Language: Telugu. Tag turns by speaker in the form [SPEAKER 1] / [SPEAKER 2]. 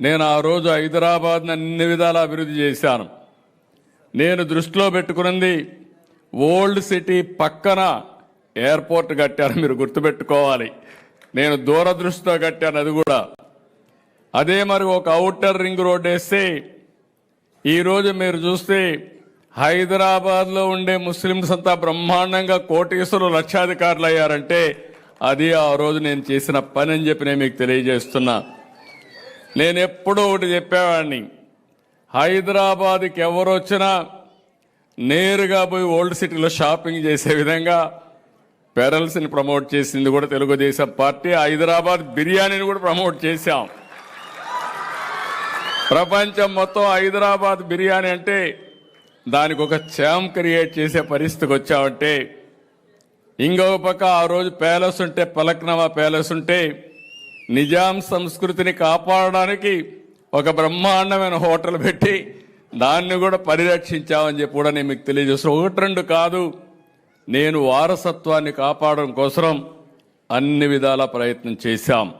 [SPEAKER 1] నేను ఆ రోజు హైదరాబాద్ని అన్ని విధాల అభివృద్ధి చేశాను. నేను దృష్టిలో పెట్టుకున్నది ఓల్డ్ సిటీ పక్కన ఎయిర్పోర్ట్ కట్టాను మీరు గుర్తుపెట్టుకోవాలి. నేను దూరదృష్టితో కట్టాను అది కూడా. అదే మరి ఒక అవుటర్ రింగ్ రోడ్ వేస్తే ఈరోజు మీరు చూస్తే హైదరాబాద్లో ఉండే ముస్లింస్ అంతా బ్రహ్మాండంగా కోటీశ్వరులు లక్షాధికారులు అయ్యారంటే అది ఆ రోజు నేను చేసిన పని అని చెప్పి నేను మీకు తెలియజేస్తున్నా. నేను ఎప్పుడూ ఒకటి చెప్పేవాడిని. హైదరాబాద్కి ఎవరు వచ్చినా నేరుగా పోయి ఓల్డ్ సిటీలో షాపింగ్ చేసే విధంగా పెరల్స్ని ప్రమోట్ చేసింది కూడా తెలుగుదేశం పార్టీ. హైదరాబాద్ బిర్యానీని కూడా ప్రమోట్ చేశాం. ప్రపంచం మొత్తం హైదరాబాద్ బిర్యానీ అంటే దానికి ఒక ఛామ్ క్రియేట్ చేసే పరిస్థితికి వచ్చామంటే ఇంకొక పక్క ఆ రోజు ప్యాలెస్ ఉంటే పలక్నమా ప్యాలెస్ ఉంటే నిజాం సంస్కృతిని కాపాడడానికి ఒక బ్రహ్మాండమైన హోటల్ పెట్టి దాన్ని కూడా పరిరక్షించామని చెప్పి కూడా నేను మీకు తెలియజేస్తాను ఒకటి రెండు కాదు నేను వారసత్వాన్ని కాపాడడం కోసం అన్ని విధాల ప్రయత్నం చేశాం.